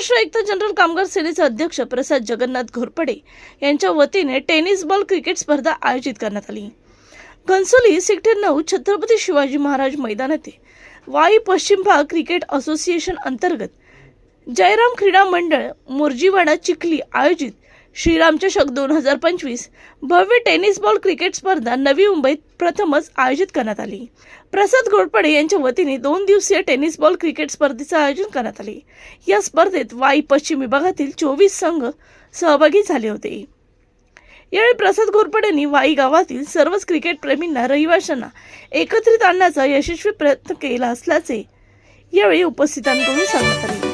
महाराष्ट्र एकता general कामगार सेनेचे अध्यक्ष प्रसाद जगन्नाथ घोरपडे यांच्या वतीने टेनिस बॉल क्रिकेट स्पर्धा आयोजित करण्यात आली. घनसोली सेक्टर नऊ छत्रपती शिवाजी महाराज मैदान येथे वाई पश्चिम भाग क्रिकेट असोसिएशन अंतर्गत जयराम क्रीडा मंडळ मोर्जीवाडा चिखली आयोजित श्रीराम चषक दोन हजार पंचवीस. भव्य टेनिस बॉल क्रिकेट स्पर्धा नवी मुंबईत प्रथमच आयोजित करण्यात आली. प्रसाद घोरपडे यांच्या वतीने दोन दिवसीय टेनिस बॉल क्रिकेट स्पर्धेचं आयोजन करण्यात आले. या स्पर्धेत वाई पश्चिम विभागातील चोवीस संघ सहभागी झाले होते. यावेळी प्रसाद घोरपडेंनी वाई गावातील सर्वच क्रिकेट प्रेमींना रहिवाशांना एकत्रित आणण्याचा यशस्वी प्रयत्न केला असल्याचे यावेळी उपस्थितांकडून सांगण्यात आले.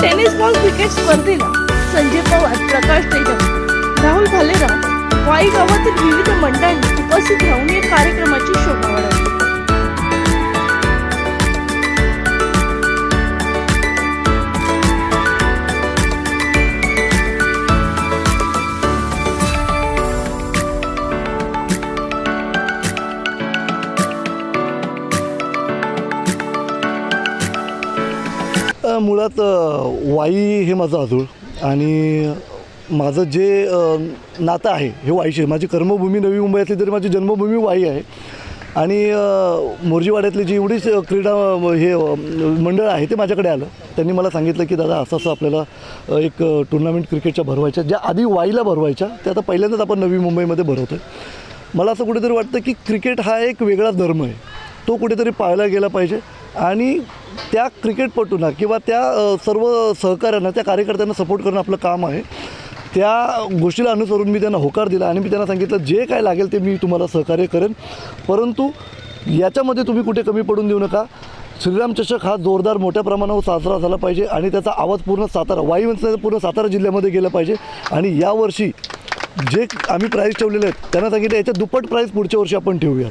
टेनिस बॉल क्रिकेट स्पर्धेला संजय पवार प्रकाश तेजम राहुल भालेराव वाई गावातील विविध मंडळांनी उपस्थित राहून या कार्यक्रमाची शोभा वाढवली मुळात वाई हे माझं आजूळ. आणि माझं जे नातं आहे हे वाईशी माझी कर्मभूमी नवी मुंबई असली तरी माझी जन्मभूमी वाई आहे. आणि अ, मोर्जीवाड्यातली जी एवढीच क्रीडा हे मंडळ आहे ते माझ्याकडे आलं. त्यांनी मला सांगितलं की दादा असं असं आपल्याला एक टुर्नामेंट क्रिकेटच्या भरवायच्या ज्या आधी वाईला भरवायच्या त्या आता पहिल्यांदाच आपण नवी मुंबईमध्ये भरवतो आहे मला असं कुठेतरी वाटतं की क्रिकेट हा एक वेगळा धर्म आहे. तो कुठेतरी पाळला गेला पाहिजे. आणि त्या क्रिकेटपटूंना किंवा त्या सर्व सहकाऱ्यांना त्या कार्यकर्त्यांना सपोर्ट करणं आपलं काम आहे. त्या गोष्टीला अनुसरून मी त्यांना होकार दिला आणि मी त्यांना सांगितलं जे काय लागेल ते मी तुम्हाला सहकार्य करेन. परंतु याच्यामध्ये तुम्ही कुठे कमी पडून देऊ नका. श्रीराम चषक हा जोरदार मोठ्या प्रमाणावर साजरा झाला पाहिजे आणि त्याचा आवाज पूर्ण सातारा वाईवंच पूर्ण सातारा जिल्ह्यामध्ये गेला पाहिजे. आणि यावर्षी जे आम्ही प्राईज ठेवलेले आहेत त्यांना सांगितलं याच्या दुप्पट प्राईज पुढच्या वर्षी आपण ठेवूयात.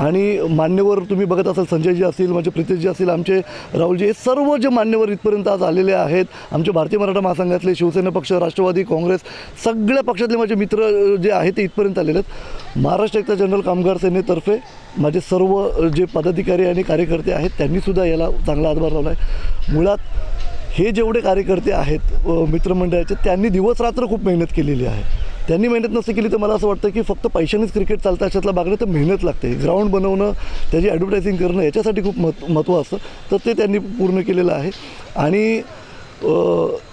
आणि मान्यवर तुम्ही बघत असाल संजयजी असतील म्हणजे प्रितेशजी असतील आमचे राहुलजी हे सर्व जे मान्यवर इथपर्यंत आज आलेले आहेत आमचे भारतीय मराठा महासंघातले शिवसेना पक्ष राष्ट्रवादी काँग्रेस सगळ्या पक्षातले माझे मित्र जे आहेत ते इथपर्यंत आलेले आहेत. महाराष्ट्र एकता जनरल कामगार सेनेतर्फे माझे सर्व जे पदाधिकारी आणि कार्यकर्ते आहेत त्यांनीसुद्धा याला चांगला हातभार लावला आहे मुळात हे जेवढे कार्यकर्ते आहेत मित्रमंडळाचे त्यांनी दिवस रात्र खूप मेहनत केलेली आहे. त्यांनी मेहनत नसती केली तर मला असं वाटतं की फक्त पैशानेच क्रिकेट चालतं अशातला भाग नाही तर मेहनत लागते. ग्राउंड बनवणं त्याची ॲडव्हर्टायझिंग करणं याच्यासाठी खूप मत महत्त्व असतं. तर ते त्यांनी पूर्ण केलेलं आहे. आणि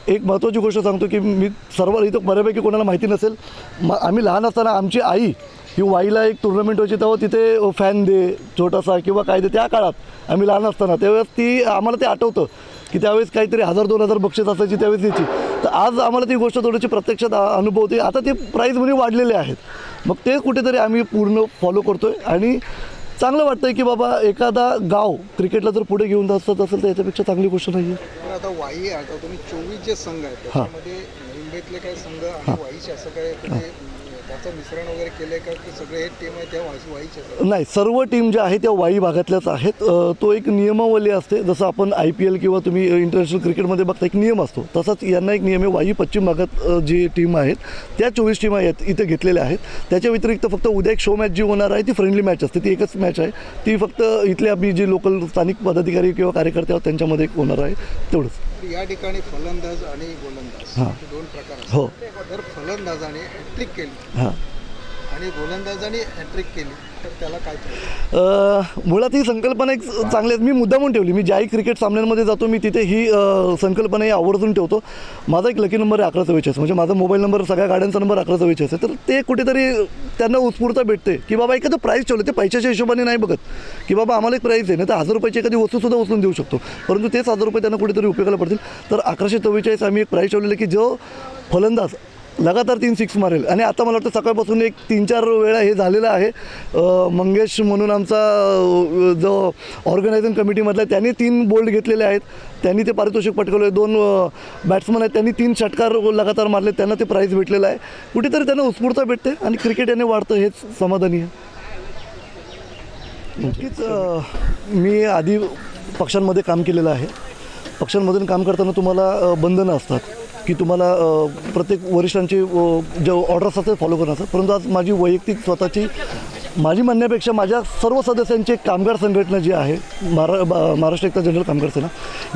एक महत्त्वाची गोष्ट सांगतो की मी सर्व इथं बऱ्यापैकी कोणाला माहिती नसेल म आम्ही लहान असताना आमची आई ही वाईला एक टुर्नामेंट व्हायची तेव्हा तिथे फॅन दे छोटासा किंवा काय दे त्या काळात आम्ही लहान असताना त्यावेळेस ती आम्हाला ते आठवतं की त्यावेळेस काहीतरी हजार दोन हजार बक्षीस असायची त्यावेळेस त्याची तर आज आम्हाला ती गोष्ट थोडीशी प्रत्यक्षात अनुभवते. आता ते प्राईज म्हणजे वाढलेले आहेत. मग ते कुठेतरी आम्ही पूर्ण फॉलो करतो आहे आणि चांगलं वाटतं की बाबा एखादा गाव क्रिकेटला जर पुढे घेऊन जात असेल तर याच्यापेक्षा चांगली गोष्ट नाही आहे आता वाई आता तुम्ही चोवीस जे संघ आहेत त्याच्यामध्ये मुंबईतले काही संघ आणि वाईचे असं काय त्याचं मिश्रण वगैरे केलंय का? की सगळे हे टीम आहे त्या वाई नाही सर्व टीम ज्या आहेत त्या वाई भागातल्याच आहेत. तो एक नियमावली असते. जसं आपण आय पी एल किंवा तुम्ही इंटरनॅशनल क्रिकेटमध्ये बघता एक नियम असतो. तसाच यांना एक नियम आहे वाई पश्चिम भागात जी टीम आहेत त्या चोवीस टीम आहेत इथे घेतलेल्या आहेत. त्याच्या व्यतिरिक्त फक्त उद्या एक शो मॅच जी होणार आहे ती फ्रेंडली मॅच असते. ती एकच मॅच आहे. ती फक्त इथले आम्ही जी लोकल स्थानिक पदाधिकारी किंवा कार्यकर्ते आहोत त्यांच्यामध्ये एक होणार आहे. तेवढंच. या ठिकाणी फलंदाज आणि गोलंदाज दोन प्रकार हो. जर फलंदाजाने हॅट्रिक केली आणि गोलंदाजाने हॅट्रिक केली. तर त्याला काय मुळात ही संकल्पना एक चांगली आहे मी मुद्दामून ठेवली. मी ज्याही क्रिकेट सामन्यांमध्ये जातो मी तिथे ही संकल्पना ही आवर्जून ठेवतो. माझा एक लकी नंबर आहे अकरा चव्वेचाळीस म्हणजे माझा मोबाईल नंबर सगळ्या गाड्यांचा नंबर अकरा चव्वेचाळीस आहे तर ते कुठेतरी त्यांना उत्स्फूर्त भेटते. की बाबा एखादं प्राईज ठेवलं ते पैशाच्या हिशोबाने नाही बघत. की बाबा आम्हाला एक प्राईज आहे. ना तर हजार रुपयाची एखादी वस्तूसुद्धा उचलून देऊ शकतो. परंतु तेच हजार रुपये त्यांना कुठेतरी उपयोगाला पडतील. तर अकराशे चव्वेचाळीस आम्ही एक प्राईज ठेवलेलं की जो फलंदाज लगातार तीन सिक्स मारेल. आणि आता मला वाटतं सकाळपासून एक तीन चार वेळा हे झालेलं आहे. मंगेश म्हणून आमचा जो ऑर्गनायझिंग कमिटीमधला आहे, त्यांनी तीन बोल्ड घेतलेले आहेत. त्यांनी ते पारितोषिक पटकवले आहे दोन बॅट्समन आहेत. त्यांनी तीन षटकार लगातार मारले त्यांना ते प्राईज भेटलेलं आहे. कुठेतरी त्यांना उत्स्फूर्त भेटते आणि क्रिकेट याने वाढतं हेच समाधानी आहे. नक्कीच मी आधी पक्षांमध्ये काम केलेलं आहे. पक्षांमधून काम करताना तुम्हाला बंधनं असतात. की तुम्हाला प्रत्येक वरिष्ठांची जे ऑर्डर्स असतात फॉलो करण्याचं. असतात परंतु आज माझी वैयक्तिक स्वतःची माझी म्हणण्यापेक्षा माझ्या सर्व सदस्यांची एक कामगार संघटना जी आहे महारा महाराष्ट्र एकता जनरल कामगार सेना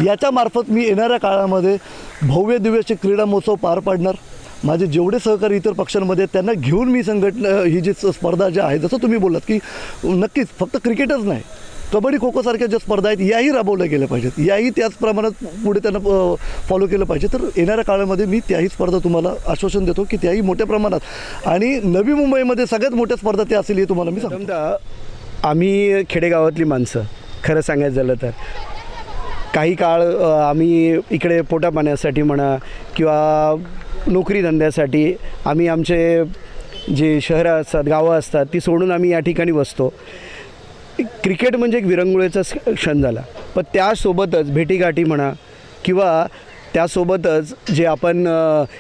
याच्यामार्फत मी येणाऱ्या काळामध्ये भव्य दिव्याचे क्रीडा महोत्सव पार पाडणार. माझे जेवढे सहकारी इतर पक्षांमध्ये त्यांना घेऊन मी संघटना ही जी स्पर्धा ज्या आहे जसं तुम्ही बोललात की नक्कीच फक्त क्रिकेटच नाही कबड्डी खो खोसारख्या ज्या स्पर्धा आहेत याही राबवल्या गेल्या पाहिजेत. याही त्याच प्रमाणात पुढे त्यांना फॉलो केलं पाहिजे. तर येणाऱ्या काळामध्ये मी त्याही स्पर्धा तुम्हाला आश्वासन देतो की त्याही मोठ्या प्रमाणात. आणि नवी मुंबईमध्ये सगळ्यात मोठ्या स्पर्धा त्या असेल हे तुम्हाला मी सांगतो. आम्ही खेडेगावातली माणसं खरं सांगायचं झालं तर. काही काळ आम्ही इकडे पोटा पाण्यासाठी म्हणा किंवा नोकरी धंद्यासाठी आम्ही आमचे जे शहरं असतात गावं असतात ती सोडून आम्ही या ठिकाणी बसतो. क्रिकेट म्हणजे एक विरंगुळेचा क्षण झाला. पण त्यासोबतच भेटीगाठी म्हणा किंवा त्यासोबतच जे आपण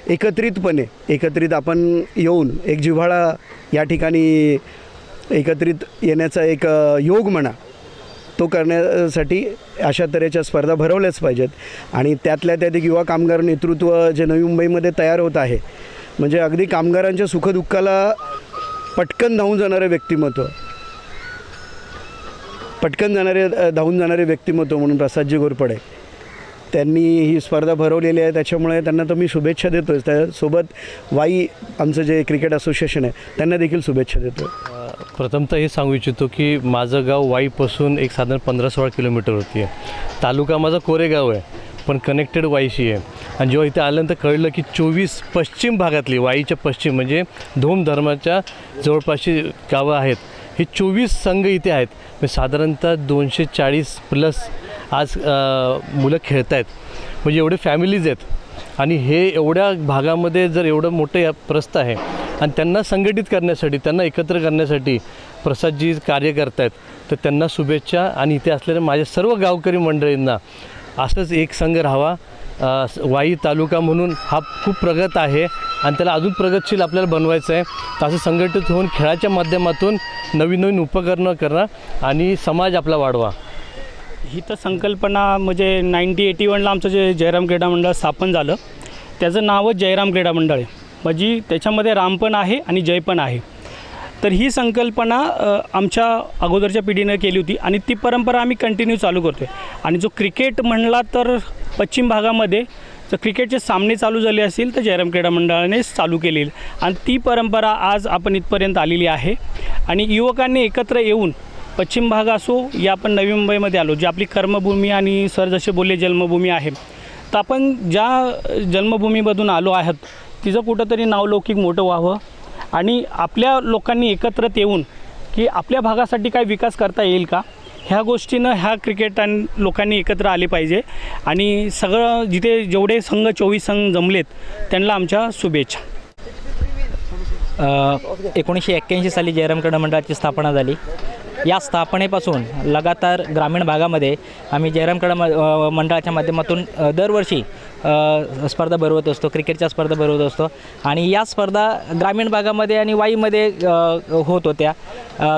एकत्रितपणे एकत्रित आपण येऊन एक जिव्हाळा या ठिकाणी एकत्रित येण्याचा एक योग म्हणा तो करण्यासाठी अशा तऱ्हेच्या स्पर्धा भरवल्याच पाहिजेत. आणि त्यातल्या त्यात एक युवा कामगार नेतृत्व जे नवी मुंबईमध्ये तयार होत आहे म्हणजे अगदी कामगारांच्या सुखदुःखाला पटकन धावून जाणारं व्यक्तिमत्व. पटकन जाणारे धावून जाणारे व्यक्तिमत्व म्हणून प्रसादजी घोरपडे. त्यांनी ही स्पर्धा भरवलेली आहे त्याच्यामुळे त्यांना तर मी शुभेच्छा देतोय त्यासोबत वाई आमचं जे क्रिकेट असोसिएशन आहे त्यांना देखील शुभेच्छा देतो प्रथमतः हे सांगू इच्छितो की माझं गाव वाईपासून एक साधारण पंधरा सोळा किलोमीटरवरती आहे. तालुका माझा कोरेगाव आहे पण कनेक्टेड वाईशी आहे. आणि जेव्हा इथे आल्यानंतर कळलं की चोवीस पश्चिम भागातली वाईच्या पश्चिम म्हणजे धोम धर्माच्या जवळपासची गावं आहेत. हे चोवीस संघ इथे आहेत. म्हणजे साधारणतः दोनशे चाळीस प्लस आज मुलं खेळत आहेत म्हणजे एवढे फॅमिलीज आहेत. आणि हे एवढ्या भागामध्ये जर एवढं मोठं या प्रस्त आहे आणि त्यांना संघटित करण्यासाठी त्यांना एकत्र करण्यासाठी प्रसादजी कार्य करत आहेत तर त्यांना शुभेच्छा. आणि इथे असलेल्या माझ्या सर्व गावकरी मंडळींना असंच एक संघ राहावा. वाई तालुका म्हणून हा खूप प्रगत आहे आणि त्याला अजून प्रगतशील आपल्याला बनवायचं आहे. तर असं संघटित होऊन खेळाच्या माध्यमातून नवीन नवीन उपकरणं करणं आणि समाज आपला वाढवा. ही तर संकल्पना म्हणजे नाईन्टी एटी वनला आमचं जे जयराम क्रीडा मंडळ स्थापन झालं त्याचं नावच जयराम क्रीडा मंडळ आहे. म्हणजे त्याच्यामध्ये राम पण आहे आणि जय पण आहे. तर ही संकल्पना आमच्या अगोदरच्या पिढीनं केली होती आणि ती परंपरा आम्ही कंटिन्यू चालू करतो आहे आणि जो क्रिकेट म्हणला तर पश्चिम भागामध्ये तर क्रिकेटचे सामने चालू झाले असतील तर जयराम क्रीडा मंडळानेच चालू केलेली. आणि ती परंपरा आज आपण इथपर्यंत आलेली आहे. आणि युवकांनी एकत्र येऊन पश्चिम भाग असो या आपण नवी मुंबईमध्ये आलो जी आपली कर्मभूमी आणि सर जसे बोलले जन्मभूमी आहे. तर आपण ज्या जन्मभूमीमधून आलो आहात तिचं कुठंतरी नावलौकिक मोठं व्हावं. आणि आपल्या लोकांनी एकत्रित येऊन की आपल्या भागासाठी काय विकास करता येईल का? ह्या गोष्टीनं ह्या क्रिकेट आणि लोकांनी एकत्र आले पाहिजे. आणि सगळं जिथे जेवढे संघ चोवीस संघ जमलेत त्यांना आमच्या शुभेच्छा. एकोणीसशे एक्क्याऐंशी साली जयराम क्रीडा मंडळाची स्थापना झाली. या स्थापनेपासून लगातार ग्रामीण भागामध्ये आम्ही जयराम क्रीडा मंडळाच्या माध्यमातून दरवर्षी स्पर्धा भरवत असतो क्रिकेटच्या स्पर्धा भरवत असतो. आणि या स्पर्धा ग्रामीण भागामध्ये आणि वाईमध्ये होत होत्या.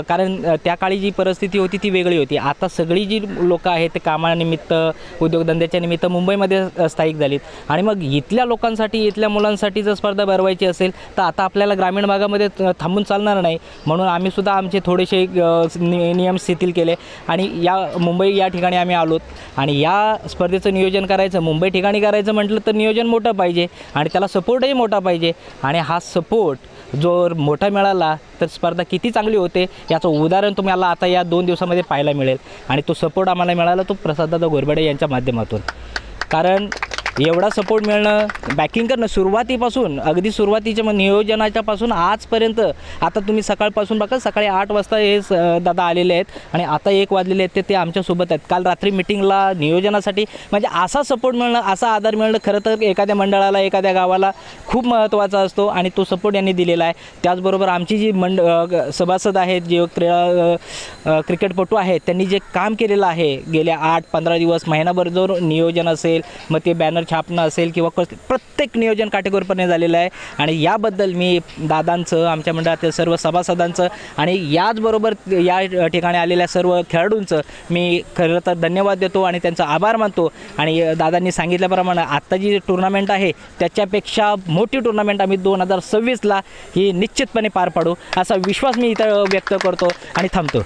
कारण त्या काळी जी परिस्थिती होती ती वेगळी होती. आता सगळी जी लोकं आहेत ते कामानिमित्त उद्योगधंद्याच्या निमित्त मुंबईमध्ये स्थायिक झालीत. आणि मग इथल्या लोकांसाठी इथल्या मुलांसाठी जर स्पर्धा भरवायची असेल तर आता आपल्याला ग्रामीण भागामध्ये थांबून चालणार नाही. म्हणून आम्हीसुद्धा आमचे थोडेसे नि- नियम शिथिल केले. आणि या मुंबई या ठिकाणी आम्ही आलोत. आणि या स्पर्धेचं नियोजन करायचं मुंबई ठिकाणी करायचं म्हटलं तर नियोजन मोठं पाहिजे आणि त्याला सपोर्टही मोठा पाहिजे. आणि हा सपोर्ट जो मोठा मिळाला तर स्पर्धा किती चांगली होते याचं उदाहरण तुम्हाला आता या दोन दिवसामध्ये पाहायला मिळेल. आणि तो सपोर्ट आम्हाला मिळाला तो प्रसाददादा गोरबडे यांच्या माध्यमातून. कारण एवढा सपोर्ट मिळणं बॅकिंग करणं सुरुवातीपासून अगदी सुरुवातीच्या मग नियोजनाच्यापासून आजपर्यंत आता तुम्ही सकाळपासून बघा सकाळी आठ वाजता हे स दादा आलेले आहेत आणि आता एक वाजलेले आहेत ते ते आमच्यासोबत आहेत. काल रात्री मिटिंगला नियोजनासाठी म्हणजे असा सपोर्ट मिळणं असा आधार मिळणं खरं तर एखाद्या मंडळाला एखाद्या गावाला खूप महत्त्वाचा असतो आणि तो सपोर्ट यांनी दिलेला आहे. त्याचबरोबर आमची जी मंड ग- सभासद आहेत जे क्रीडा क्रिकेटपटू आहेत त्यांनी जे काम केलेलं आहे गेल्या आठ पंधरा दिवस महिनाभर जो नियोजन असेल मग ते बॅनर छापणं असेल किंवा प्रत्येक नियोजन काटेकोरपणे झालेलं आहे. आणि याबद्दल मी दादांचं आमच्या मंडळातील सर्व सभासदांचं आणि याचबरोबर या ठिकाणी आलेल्या सर्व खेळाडूंचं मी खरं तर धन्यवाद देतो आणि त्यांचा आभार मानतो. आणि दादांनी सांगितल्याप्रमाणे आत्ता जी टुर्नामेंट आहे त्याच्यापेक्षा मोठी टुर्नामेंट आम्ही दोन हजार सव्वीसला ही निश्चितपणे पार पाडू. असा विश्वास मी इथं व्यक्त करतो आणि थांबतो.